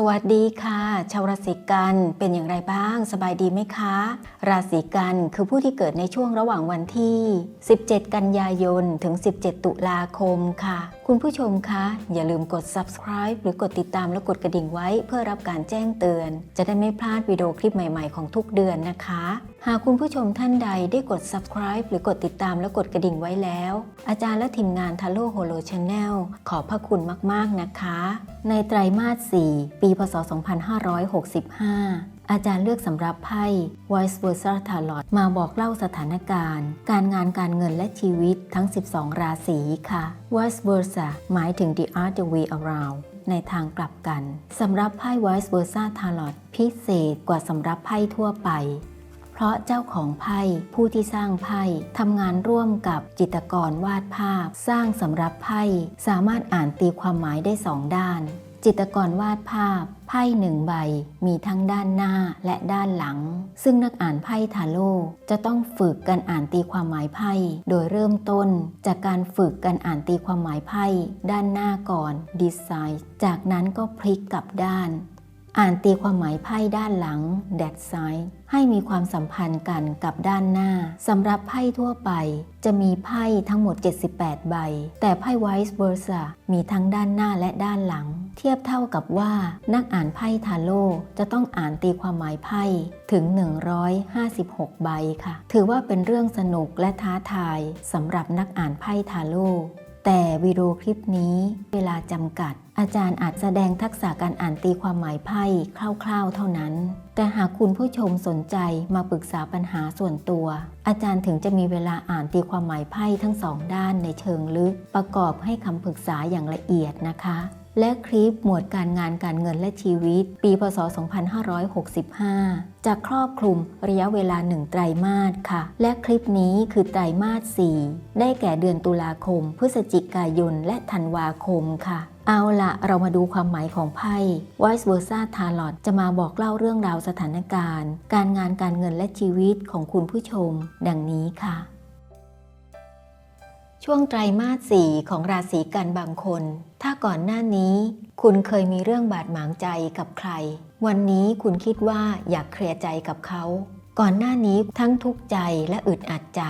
สวัสดีค่ะ ชาวราศีกันเป็นอย่างไรบ้าง สบายดีไหมคะ ราศีกันคือผู้ที่เกิดในช่วงระหว่างวันที่ 17 กันยายน ถึง 17 ตุลาคมค่ะ คุณผู้ชมคะ อย่าลืมกด subscribe หรือกดติดตามและกดกระดิ่งไว้เพื่อรับการแจ้งเตือน จะได้ไม่พลาดวิดีโอคลิปใหม่ๆของทุกเดือนนะคะ หากคุณผู้ชมท่านใดได้กด subscribe หรือกดติดตามและกดกระดิ่งไว้แล้ว อาจารย์และทีมงานทาโร่โฮโลชาแนลขอบพระคุณมากๆนะคะ ในไตรมาส 4 ปี พศ 2565 อาจารย์เลือกสำรับไพ่ Vice Versa Tarot มาบอกเล่าสถานการณ์ การงานการเงินและชีวิตทั้ง 12 ราศีค่ะ Vice Versa หมายถึง The Other Way Around ในทางกลับกันสำรับไพ่ Vice Versa Tarot พิเศษกว่าสำรับไพ่ทั่วไปเพราะเจ้าของไพ่ผู้ที่สร้างไพ่ทำงานร่วมกับจิตรกรวาดภาพ สร้างสำรับไพ่สามารถอ่านตีความหมายได้สองด้าน จิตรกรวาดภาพ ไพ่หนึ่งใบ มีทั้งด้านหน้าและด้านหลัง ซึ่งนักอ่านไพ่ทาโร่จะต้องฝึกการอ่านตีความหมายไพ่ โดยเริ่มต้น จากการฝึกการอ่านตีความหมายไพ่ ด้านหน้าก่อนดีไซน์ จากนั้นก็พลิกกลับด้าน อ่านตีความหมายไพ่ด้านหลังแดดไซด์ให้มีความสัมพันธ์กันกับด้านหน้าสำหรับไพ่ทั่วไป จะมีไพ่ทั้งหมด 78 ใบ แต่ไพ่ Vice Versa มีทั้งด้านหน้าและด้านหลัง เทียบเท่ากับว่านักอ่านไพ่ทาโร่จะต้องอ่านตีความหมายไพ่ถึง 156 ใบค่ะ ถือว่าเป็นเรื่องสนุกและท้าทายสำหรับนักอ่านไพ่ทาโร่ แต่วิดีโอคลิปนี้เวลาจำกัด อาจารย์อาจแสดงทักษะการอ่านตีความหมายไพ่คร่าวๆ เท่านั้น แต่หากคุณผู้ชมสนใจมาปรึกษาปัญหาส่วนตัว อาจารย์ถึงจะมีเวลาอ่านตีความหมายไพ่ทั้งสองด้านในเชิงลึก ประกอบให้คำปรึกษาอย่างละเอียดนะคะ และคลิปหมวดการงานการเงินและชีวิต ปีพศ 2565 จะครอบคลุมระยะเวลาหนึ่งไตรมาสค่ะ และคลิปนี้คือไตรมาส 4 ได้แก่เดือนตุลาคม พฤศจิกายน และธันวาคมค่ะเอาละเรามาดูความหมายของไพ่ Vice Versa Tarot จะมาบอกเล่าเรื่องราวสถานการณ์ การงานการเงินและชีวิตของคุณผู้ชม ดังนี้ค่ะ ช่วงไตรมาสสี่ของราศีกันบางคน ถ้าก่อนหน้านี้ คุณเคยมีเรื่องบาดหมางใจกับใคร วันนี้คุณคิดว่าอยากเคลียร์ใจกับเขา ก่อนหน้านี้ทั้งทุกข์ใจและอึดอัดใจ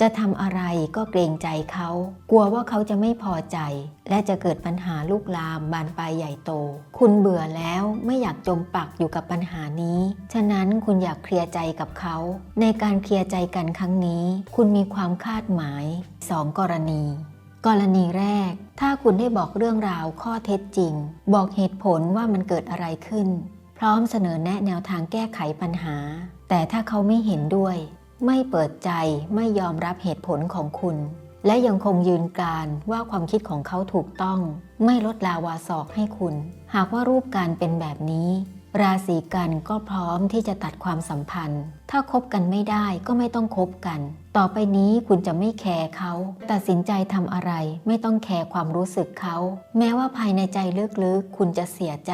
จะทำอะไรก็เกรงใจเขา กลัวว่าเขาจะไม่พอใจ และจะเกิดปัญหาลูกลามบานปลายใหญ่โต คุณเบื่อแล้วไม่อยากจมปักอยู่กับปัญหานี้ ฉะนั้นคุณอยากเคลียร์ใจกับเขา ในการเคลียร์ใจกันครั้งนี้ คุณมีความคาดหมาย 2 กรณี กรณีแรก ถ้าคุณได้บอกเรื่องราวข้อเท็จจริง บอกเหตุผลว่ามันเกิดอะไรขึ้น พร้อมเสนอแนะแนวทางแก้ไขปัญหา แต่ถ้าเขาไม่เห็นด้วย ไม่เปิดใจไม่ยอมรับเหตุผลของคุณ และยังคงยืนการว่าความคิดของเขาถูกต้อง ไม่ลดลาวาศอกให้คุณ หากว่ารูปการเป็นแบบนี้ ราศีกันก็พร้อมที่จะตัดความสัมพันธ์ ถ้าคบกันไม่ได้ก็ไม่ต้องคบกัน ต่อไปนี้คุณจะไม่แคร์เขา ตัดสินใจทำอะไรไม่ต้องแคร์ความรู้สึกเขา แม้ว่าภายในใจลึกๆคุณจะเสียใจ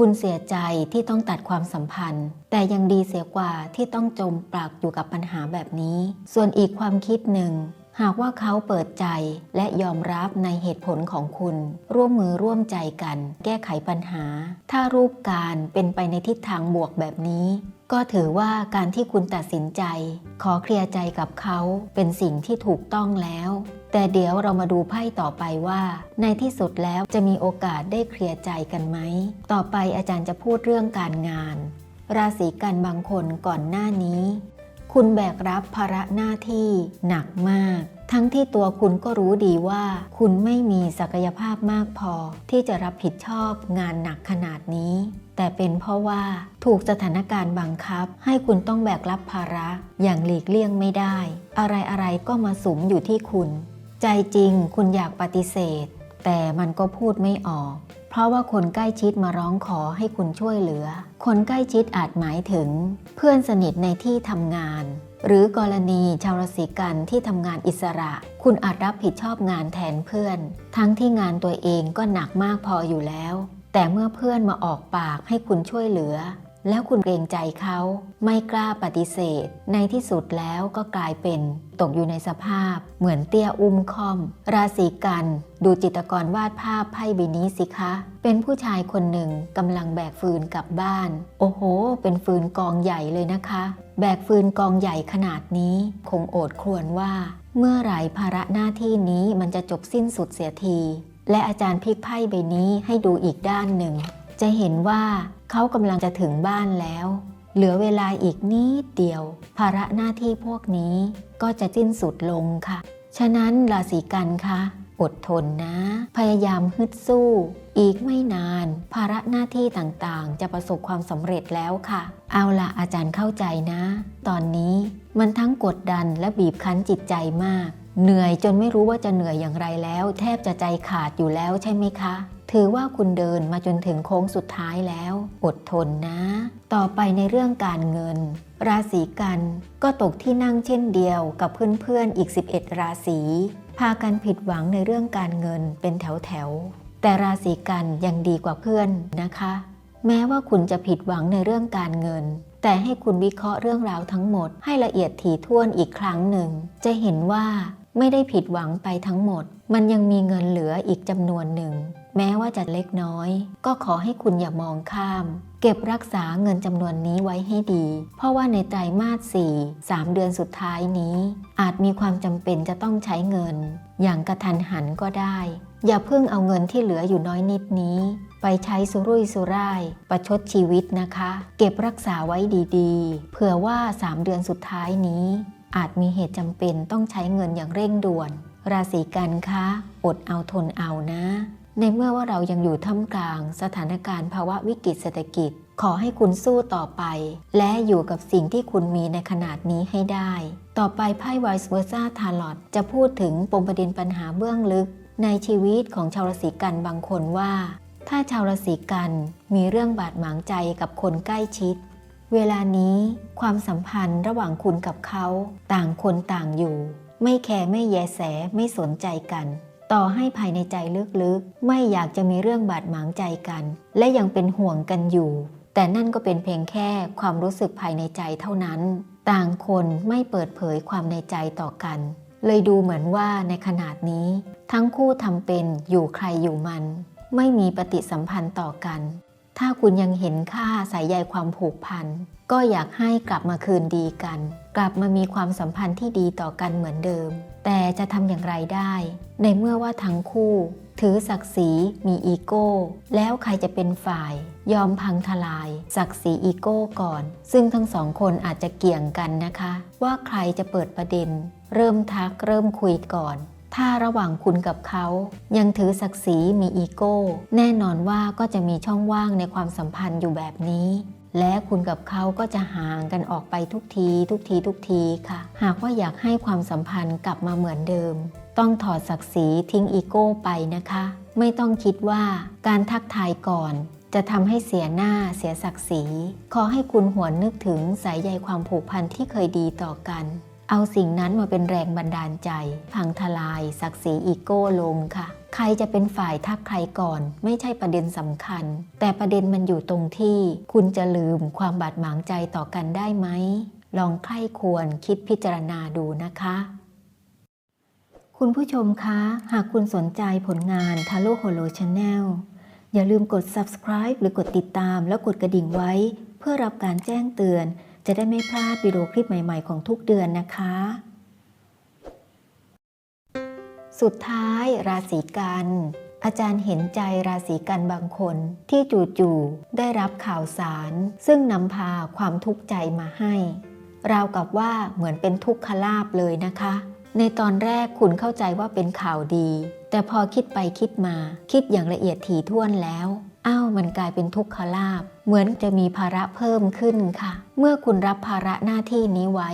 คุณเสียใจที่ต้องตัดความสัมพันธ์ แต่ยังดีเสียกว่าที่ต้องจมปลักอยู่กับปัญหาแบบนี้ ส่วนอีกความคิดหนึ่ง หากว่าเขาเปิดใจและยอมรับในเหตุผลของคุณ ร่วมมือร่วมใจกัน แก้ไขปัญหา ถ้ารูปการเป็นไปในทิศทางบวกแบบนี้ ก็ถือว่าการที่คุณตัดสินใจ ขอเคลียร์ใจกับเขาเป็นสิ่งที่ถูกต้องแล้ว แต่เดี๋ยวเรามาดูไพ่ต่อไปว่า ในที่สุดแล้วจะมีโอกาสได้เคลียร์ใจกันไหม ต่อไปอาจารย์จะพูดเรื่องการงาน ราศีกันบางคนก่อนหน้านี้ คุณแบกรับภาระหน้าที่หนักมาก ทั้งที่ตัวคุณก็รู้ดีว่า คุณไม่มีศักยภาพมากพอ ที่จะรับผิดชอบงานหนักขนาดนี้ แต่เป็นเพราะว่าถูกสถานการณ์บังคับ ให้คุณต้องแบกรับภาระอย่างหลีกเลี่ยงไม่ได้ อะไรๆก็มาสุมอยู่ที่คุณ ใจจริงคุณอยากปฏิเสธ แต่มันก็พูดไม่ออก เพราะว่าคนใกล้ชิดมาร้องขอให้คุณช่วยเหลือ คนใกล้ชิดอาจหมายถึง เพื่อนสนิทในที่ทำงาน หรือกรณีชาวราศีกันที่ทำงานอิสระ คุณอาจรับผิดชอบงานแทนเพื่อน ทั้งที่งานตัวเองก็หนักมากพออยู่แล้ว แต่เมื่อเพื่อนมาออกปากให้คุณช่วยเหลือ แล้วคุณเกรงใจเขาไม่กล้าปฏิเสธ ในที่สุดแล้วก็กลายเป็น ตกอยู่ในสภาพ เหมือนเตี้ยอุ้มคอม ราศีกัน ดูจิตกรวาดภาพไพ่ใบนี้สิคะ เป็นผู้ชายคนหนึ่งกำลังแบกฟืนกลับบ้าน โอ้โห เป็นฟืนกองใหญ่เลยนะคะ แบกฟืนกองใหญ่ขนาดนี้ คงโอดครวญว่า เมื่อไหร่ภาระหน้าที่นี้มันจะจบสิ้นสุดเสียที และอาจารย์พลิกไพ่ใบนี้ให้ดูอีกด้านหนึ่ง จะเห็นว่าเขากำลังจะถึงบ้านแล้ว เหลือเวลาอีกนิดเดียว ภาระหน้าที่พวกนี้ก็จะสิ้นสุดลงค่ะ ฉะนั้นราศีกันคะอดทนนะ พยายามฮึดสู้ อีกไม่นาน ภาระหน้าที่ต่างๆ จะประสบความสำเร็จแล้วค่ะ เอาละอาจารย์เข้าใจนะ ตอนนี้มันทั้งกดดันและบีบคั้นจิตใจมาก เหนื่อยจนไม่รู้ว่าจะเหนื่อยอย่างไรแล้ว แทบจะใจขาดอยู่แล้วใช่ไหมคะ ถือว่าคุณเดินมาจนถึงโค้งสุดท้ายแล้ว อดทนนะ ต่อไปในเรื่องการเงิน ราศีกันก็ตกที่นั่งเช่นเดียวกับเพื่อนๆอีก 11 ราศีพากันผิดหวังในเรื่องการเงินเป็นแถวๆแต่ราศีกันยังดีกว่าเพื่อนนะคะ แม้ว่าคุณจะผิดหวังในเรื่องการเงิน แต่ให้คุณวิเคราะห์เรื่องราวทั้งหมด ให้ละเอียดถี่ถ้วนอีกครั้งหนึ่ง จะเห็นว่าไม่ได้ผิดหวังไปทั้งหมด มันยังมีเงินเหลืออีกจำนวนหนึ่ง แม้ว่าจะเล็กน้อย ก็ขอให้คุณอย่ามองข้าม เก็บรักษาเงินจำนวนนี้ไว้ให้ดี เพราะว่าในไตรมาส 4 3 เดือนสุดท้ายนี้ อาจมีความจำเป็นจะต้องใช้เงิน อย่างกระทันหันก็ได้ อย่าเพิ่งเอาเงินที่เหลืออยู่น้อยนิดนี้ ไปใช้สุรุ่ยสุร่าย ประชดชีวิตนะคะ เก็บรักษาไว้ดีๆ เผื่อว่า 3 เดือนสุดท้ายนี้ อาจมีเหตุจำเป็นต้องใช้เงินอย่างเร่งด่วน ราศีกันคะ อดเอาทนเอานะ ในเมื่อว่าเรายังอยู่ท่ามกลาง สถานการณ์ภาวะวิกฤตเศรษฐกิจ ขอให้คุณสู้ต่อไป และอยู่กับสิ่งที่คุณมีในขนาดนี้ให้ได้ ต่อไปไพ่ Vice Versa Tarot จะพูดถึงปมประเด็นปัญหาเบื้องลึก ในชีวิตของชาวราศีกันบางคนว่า ถ้าชาวราศีกันมีเรื่องบาดหมางใจกับคนใกล้ชิด เวลานี้ความสัมพันธ์ระหว่างคุณกับเขา ต่างคนต่างอยู่ ไม่แคร์ไม่แยแสไม่สนใจกัน ต่อให้ภายในใจลึกๆ ไม่อยากจะมีเรื่องบาดหมางใจกัน และยังเป็นห่วงกันอยู่ แต่นั่นก็เป็นเพียงแค่ความรู้สึกภายในใจเท่านั้น ต่างคนไม่เปิดเผยความในใจต่อกัน เลยดูเหมือนว่าในขนาดนี้ ทั้งคู่ทำเป็นอยู่ใครอยู่มัน ไม่มีปฏิสัมพันธ์ต่อกัน ถ้าคุณยังเห็นค่าสายใยความผูกพันก็อยากให้กลับมาคืนดีกัน กลับมามีความสัมพันธ์ที่ดีต่อกันเหมือนเดิม แต่จะทำอย่างไรได้ ในเมื่อว่าทั้งคู่ ถือศักดิ์ศรีมีอีโก้ แล้วใครจะเป็นฝ่าย ยอมพังทลาย ศักดิ์ศรีอีโก้ก่อน ซึ่งทั้งสองคนอาจจะเกี่ยงกันนะคะ ว่าใครจะเปิดประเด็น เริ่มทักเริ่มคุยก่อนถ้าระหว่างคุณกับเขา ยังถือศักดิ์ศรีมีอีโก้ แน่นอนว่าก็จะมีช่องว่างในความสัมพันธ์อยู่แบบนี้ และคุณกับเขาก็จะห่างกันออกไปทุกที ทุกทีทุกทีค่ะ หากว่าอยากให้ความสัมพันธ์กลับมาเหมือนเดิม ต้องถอดศักดิ์ศรีทิ้งอีโก้ไปนะคะ ไม่ต้องคิดว่าการทักทายก่อนจะทำให้เสียหน้าเสียศักดิ์ศรี ขอให้คุณหวนนึกถึงสายใยความผูกพันที่เคยดีต่อกัน เอาสิ่งนั้นมาเป็นแรงบันดาลใจ พังทลายศักดิ์ศรีอีโก้ลงค่ะ ใครจะเป็นฝ่ายทักใครก่อน ไม่ใช่ประเด็นสำคัญ แต่ประเด็นมันอยู่ตรงที่ คุณจะลืมความบาดหมางใจต่อกันได้ไหม ลองใคร่ควรคิดพิจารณาดูนะคะ คุณผู้ชมคะ หากคุณสนใจผลงาน t a l o Holo Channel อย่าลืมกด subscribe หรือกดติดตาม แล้วกดกระดิ่งไว้ เพื่อรับการแจ้งเตือน จะได้ไม่พลาดวิดีโอคลิปใหม่ ๆ ของทุกเดือนนะคะ สุดท้ายราศีกันอาจารย์เห็นใจราศีกันบางคนที่จู่ๆได้รับข่าวสาร ซึ่งนำพาความทุกข์ใจมาให้ ราวกับว่าเหมือนเป็นทุกขลาบเลยนะคะ ในตอนแรกคุณเข้าใจว่าเป็นข่าวดี แต่พอคิดไปคิดมา คิดอย่างละเอียดถี่ถ้วนแล้ว อ้าวมันกลายเป็นทุกขลาบ เหมือนจะมีภาระเพิ่มขึ้นค่ะ เมื่อคุณรับภาระหน้าที่นี้ไว้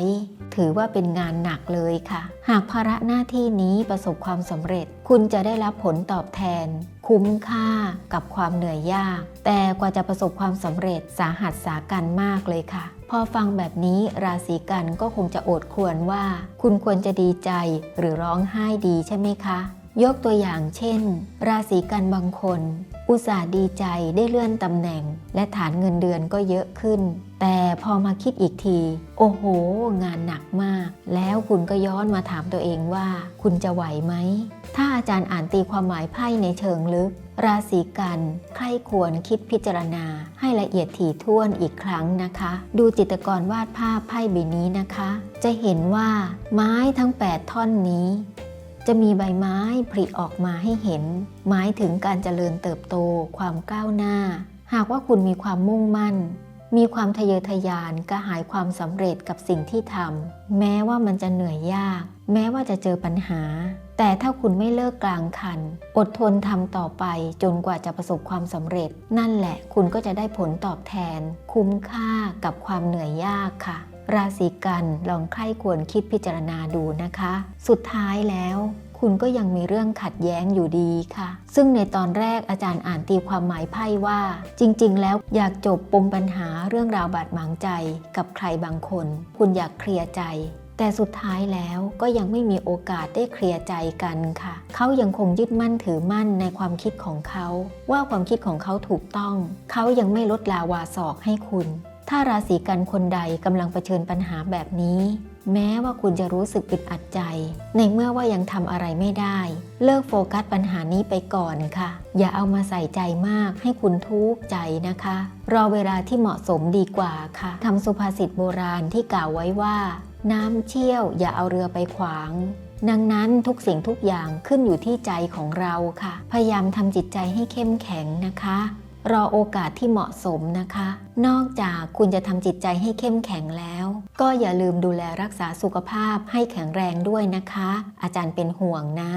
ถือว่าเป็นงานหนักเลยค่ะ หากภาระหน้าที่นี้ประสบความสำเร็จ คุณจะได้รับผลตอบแทน คุ้มค่ากับความเหนื่อยยาก แต่กว่าจะประสบความสำเร็จสาหัสสากันมากเลยค่ะพอฟังแบบนี้ราศีกันก็คงจะโอดควญว่า คุณควรจะดีใจหรือร้องไห้ดีใช่ไหมคะ ยกตัวอย่างเช่น ราศีกันบางคน อุตส่าห์ดีใจได้เลื่อนตำแหน่ง และฐานเงินเดือนก็เยอะขึ้น แต่พอมาคิดอีกที โอ้โห งานหนักมาก แล้วคุณก็ย้อนมาถามตัวเองว่า คุณจะไหวไหม ถ้าอาจารย์อ่านตีความหมายไพ่ในเชิงลึก ราศีกัน ใครควรคิดพิจารณา ให้ละเอียดถี่ถ้วนอีกครั้งนะคะ ดูจิตกรวาดภาพไพ่ใบนี้นะคะ จะเห็นว่าไม้ทั้ง 8 ท่อนนี้ จะมีใบไม้ผลิออกมาให้เห็น หมายถึงการเจริญเติบโต ความก้าวหน้า หากว่าคุณมีความมุ่งมั่น มีความทะเยอทะยานกระหายความสำเร็จกับสิ่งที่ทำแม้ว่ามันจะเหนื่อยยาก แม้ว่าจะเจอปัญหา แต่ถ้าคุณไม่เลิกกลางคัน อดทนทำต่อไปจนกว่าจะประสบความสำเร็จ นั่นแหละคุณก็จะได้ผลตอบแทน คุ้มค่ากับความเหนื่อยยากค่ะ ราศีกันลองใคร่ควรคิดพิจารณาดูนะคะ สุดท้ายแล้วคุณก็ยังมีเรื่องขัดแย้งอยู่ดีค่ะ ซึ่งในตอนแรกอาจารย์อ่านตีความหมายไพ่ว่า จริง ๆ แล้วอยากจบปมปัญหาเรื่องราวบาดหมางใจกับใครบางคน คุณอยากเคลียร์ใจ แต่สุดท้ายแล้วก็ยังไม่มีโอกาสได้เคลียร์ใจกันค่ะ เขายังคงยึดมั่นถือมั่นในความคิดของเขา ว่าความคิดของเขาถูกต้อง เขายังไม่ลดลาวาศอกให้คุณ ถ้าราศีกันคนใดกำลังเผชิญปัญหาแบบนี้ แม้ว่าคุณจะรู้สึกอึดอัดใจ ในเมื่อว่ายังทำอะไรไม่ได้ เลิกโฟกัสปัญหานี้ไปก่อนค่ะ อย่าเอามาใส่ใจมากให้คุณทุกข์ใจนะคะ รอเวลาที่เหมาะสมดีกว่าค่ะทำสุภาษิตโบราณที่กล่าวไว้ว่า น้ำเชี่ยว อย่าเอาเรือไปขวางดังนั้นทุกสิ่งทุกอย่างขึ้นอยู่ที่ใจของเราค่ะ พยายามทำจิตใจให้เข้มแข็งนะคะ รอโอกาสที่เหมาะสมนะคะ นอกจากคุณจะทำจิตใจให้เข้มแข็งแล้ว ก็อย่าลืมดูแลรักษาสุขภาพให้แข็งแรงด้วยนะคะ อาจารย์เป็นห่วงนะ